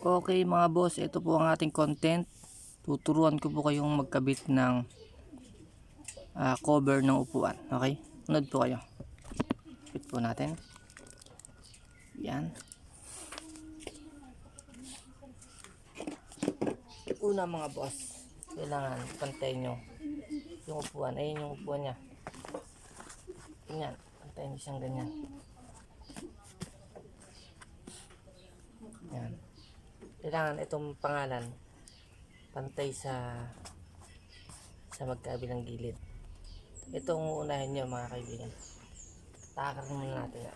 Okay mga boss, ito po ang ating content. Tuturuan ko po kayong magkabit ng ah, cover ng upuan. Okay? Sunod po kayo. Bit po natin. Yan. Una mga boss, kailangan pantay nyo yung upuan. Ayun yung upuan niya. Ganyan. Pantay nyo siyang ganyan. Yan. Kailangan itong pangalan pantay sa sa magkabilang gilid. Itong unahin nyo mga kaibigan. Takar muna natin. yan.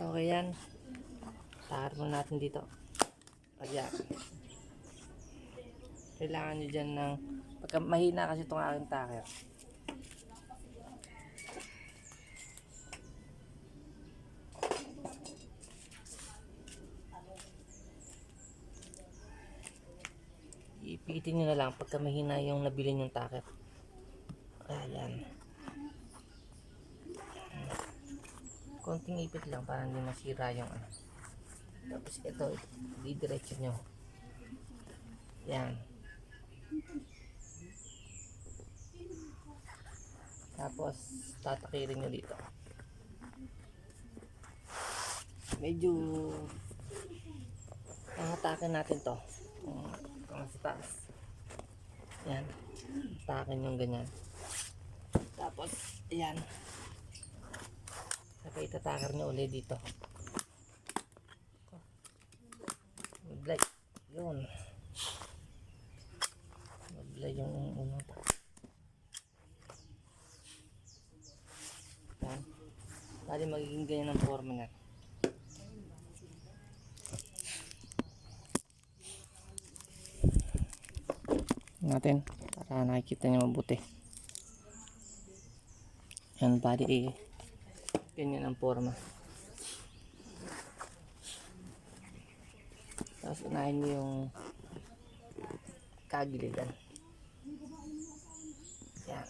Okay yan. Muna natin dito. Ayan. Kailangan nyo dyan ng... Pagka mahina kasi itong aking takir. Ipitin nyo na lang pagka mahina yung nabili yung takir. Ayan. Konting ipit lang para hindi masira yung ano. Tapos ito, didiretso nyo. Yan. Tapos, tatakirin nyo dito. Medyo Pangatakin natin to. Kung sa taas. Yan. Atakin yung ganyan. Tapos, ayan. Saka itatakar nyo ulit dito. Maglay. Yun. Maglay yung unang pa. Yan. Magiging ganyan ang forma niya. natin para nakikita niyo mabuti. Yan bali eh. Ganyan ang forma. Niyo yung kagilidan. Yan.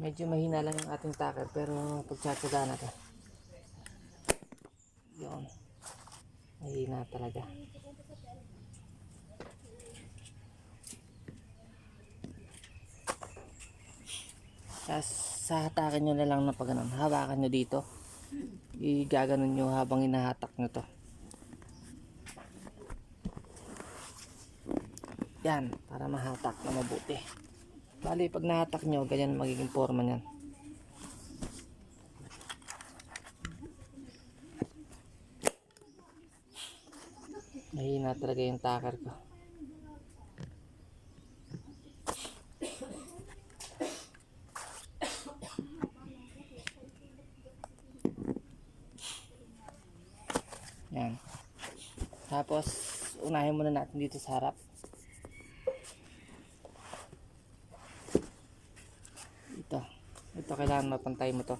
Medyo mahina lang yung ating tacker pero pagtsatsaga natin. Yun. Mahina talaga. Tapos sa hatakan nyo na lang na pag. Hawakan nyo dito. Igaganon nyo habang inahatak nyo to. Yan, para mahatak na mabuti. Bali, pag nahatak nyo, ganyan magiging forma niyan. Mahina talaga yung takar ko. Yan. Tapos, unahin muna natin dito sa harap. Ito. Ito kailangan mapantay mo to.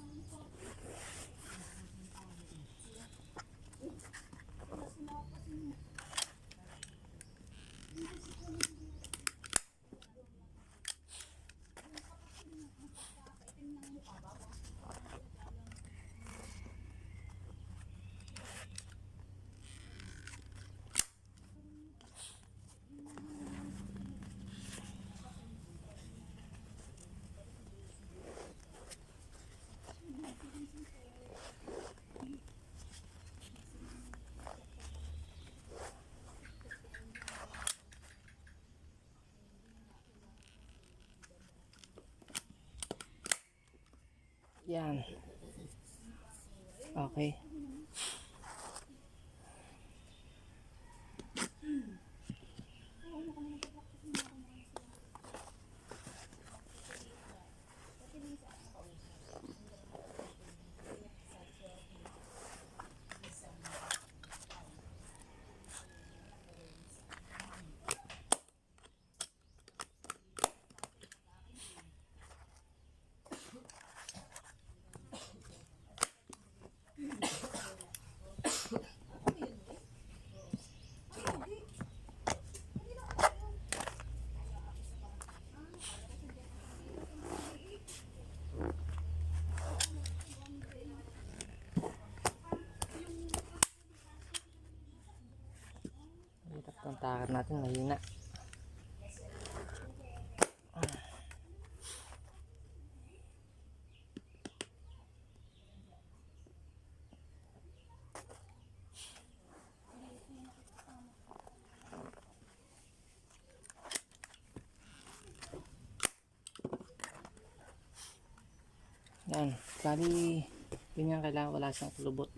Yan. Okay. Takar natin mahina. Yan, bali, ganyan kailangan wala siyang kulubot.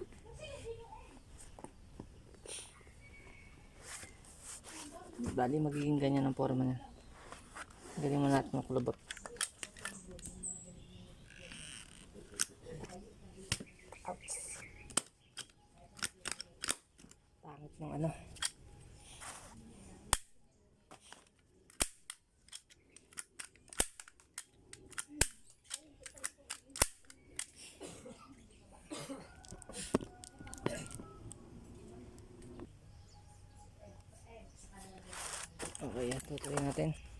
Bali, magiging ganyan ang forma niya. Galing mo natin makulubot. Ouch. Pangit ng ano. Okay, tutuloy natin.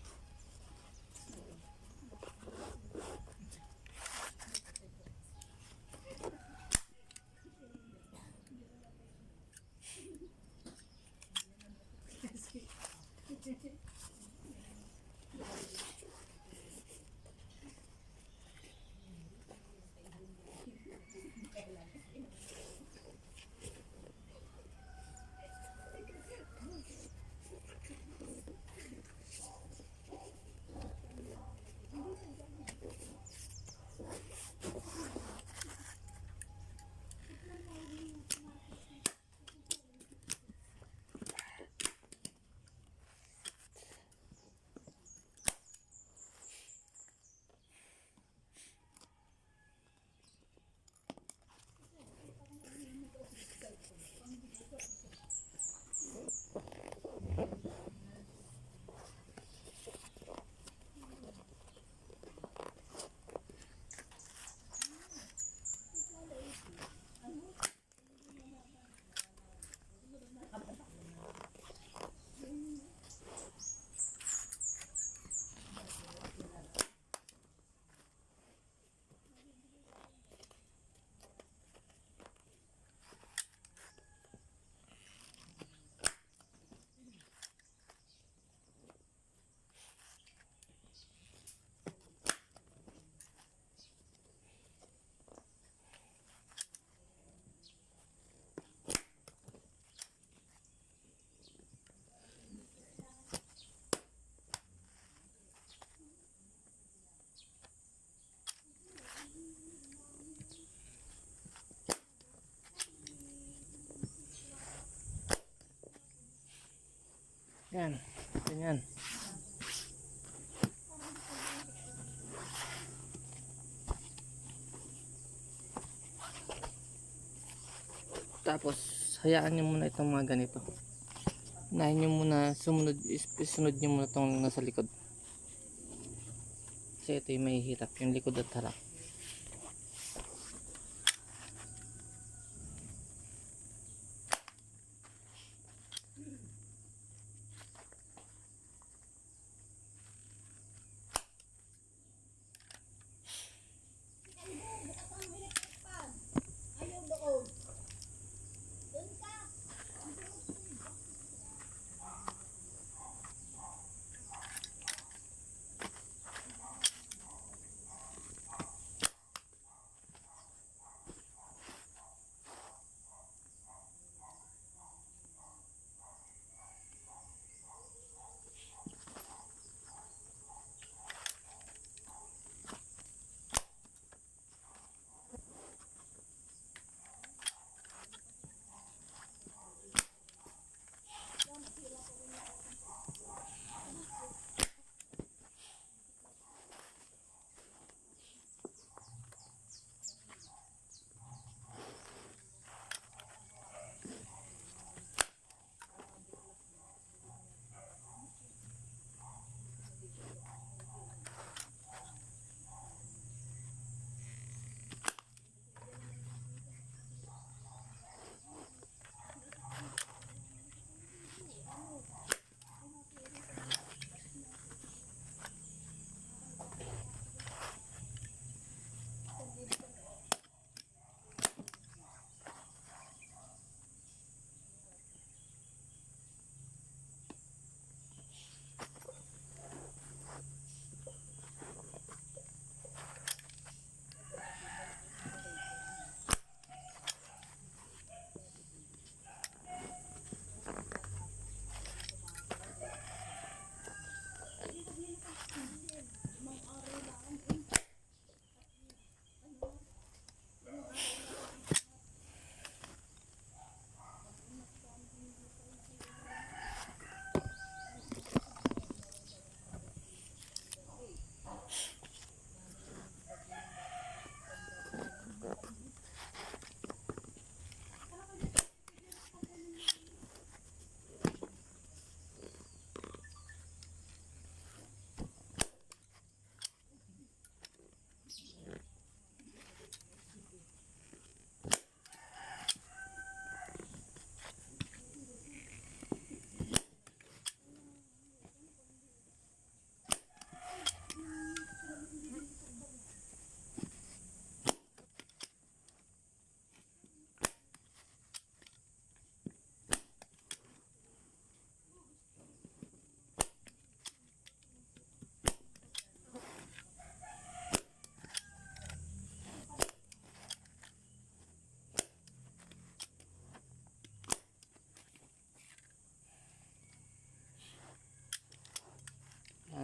Yan, ganyan. Tapos, hayaan nyo muna itong mga ganito. Unahin nyo muna, sumunod, is- isunod nyo muna itong nasa likod. Kasi ito yung may hirap, yung likod at harap.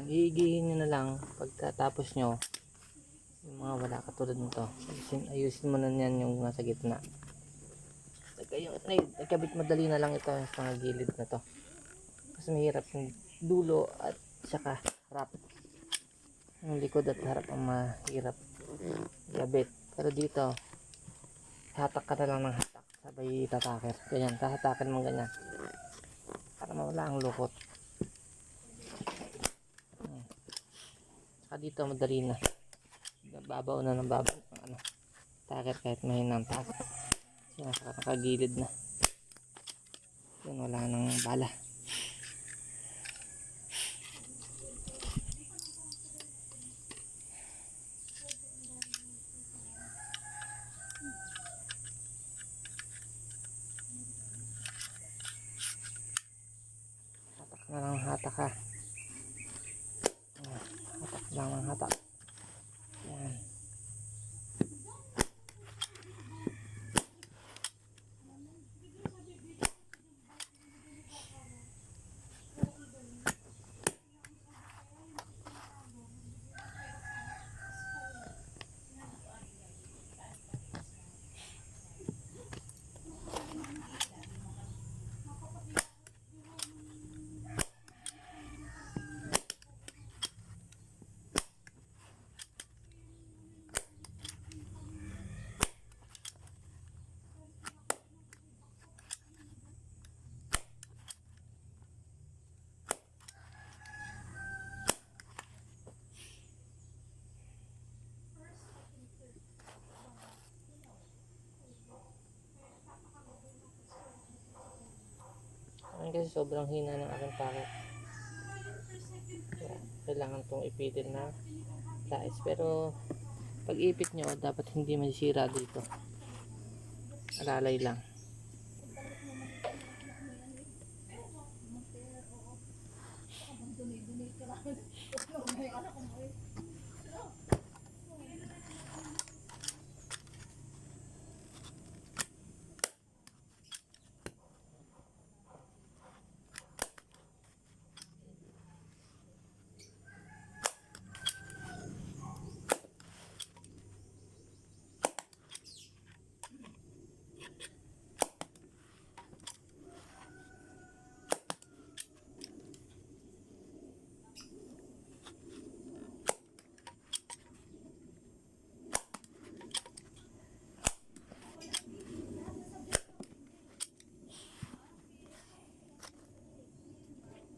Iigihin nyo na lang pagkatapos nyo. Yung mga wala katulad nito. Ayusin, ayusin mo na yan yung nasa gitna. Nagkabit madali na lang ito sa mga gilid na to. Kasi mahirap yung dulo at saka harap. Yung likod at harap ang mahirap gabit pero dito hatak ka na lang ng hatak. Sabay tataker ganyan tahatakin mo ganyan. Para mawala ang lukot Hmm. Saka dito madali na. Babaw na ng babaw ano taker kahit mahinang taker kasi nasa nakagilid na. Yun wala nang bala hatak na lang hatak ha Ah, hatak lang ng hatak yan Ayun sobrang hina ng aking. Kaya kailangan itong ipitin na tais. Pero pag ipit nyo, dapat hindi masisira dito. Alalay lang.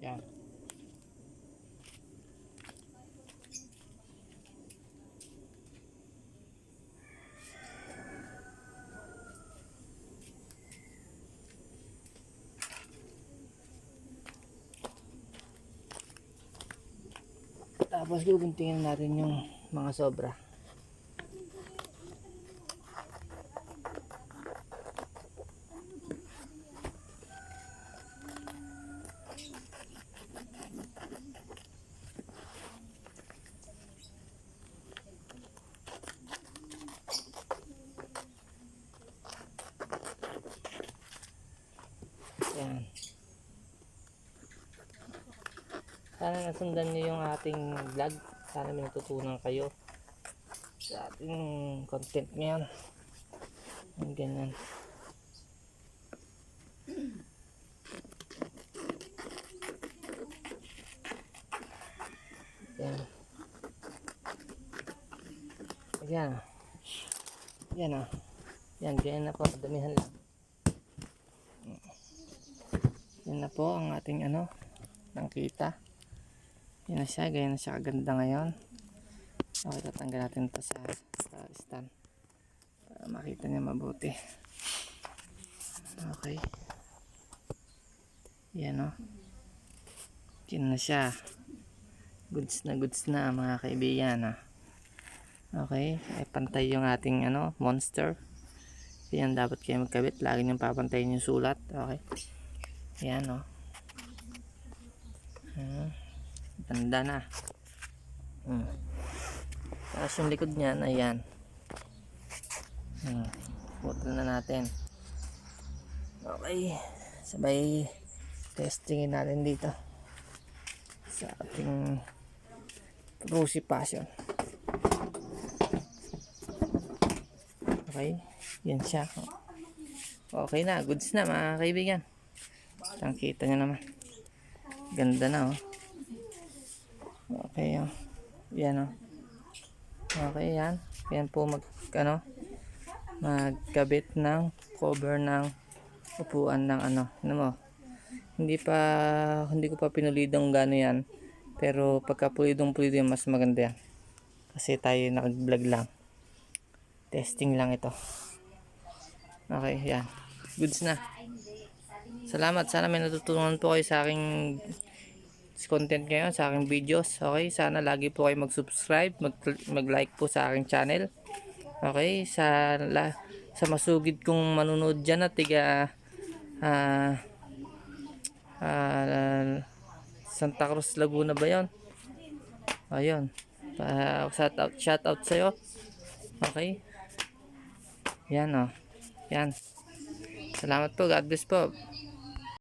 Yan. Tapos guguntingin natin yung mga sobra. Yan. Sana nasundan niyo yung ating vlog. Sana may natutunan kayo sa ating content ngayon. Ang ganyan. Yan. Yan. Yan ah. Yan, ganyan na po. Damihan lang. Yan na po ang ating ano, nakita. Yan na siya, ganyan na siya kaganda ngayon. Okay, tatanggal natin ito sa, sa stand. Para makita niya mabuti. Okay. Yan o. Yan na siya. Goods na goods na mga kaibigan. Ah. Okay, ay pantay yung ating ano, monster. Yan dapat kayo magkabit. Lagi niyong papantayin yung sulat. Okay. Yan o. Hmm. Ganda na. Hmm. Tapos yung likod niyan, ayan. Hmm. Putol na natin. Okay. Sabay testingin natin dito. Sa ating Rosy Passion. Okay. Yan siya. Okay na. Goods na mga kaibigan. Tangkita nyo naman. Ganda na oh. Okay oh. Yan oh. Okay yan. Yan po mag ano magkabit ng cover ng upuan ng ano. Ano mo? Hindi pa hindi ko pa pinulidong gano yan. Pero pagka pulidong pulido yan, mas maganda yan. Kasi tayo nag-vlog lang. Testing lang ito. Okay, yan. Goods na. Salamat. Sana may natutunan po kayo sa aking content ngayon, sa aking videos. Okay, sana lagi po kayo mag-subscribe, mag- mag-like po sa aking channel. Okay, sa la, sa masugid kong manunod dyan at tiga ah ah, Santa Cruz, Laguna ba yon? Ayun. Pa, shout out, shout out sa'yo. Okay. Yan oh. Yan. Salamat po. God bless po.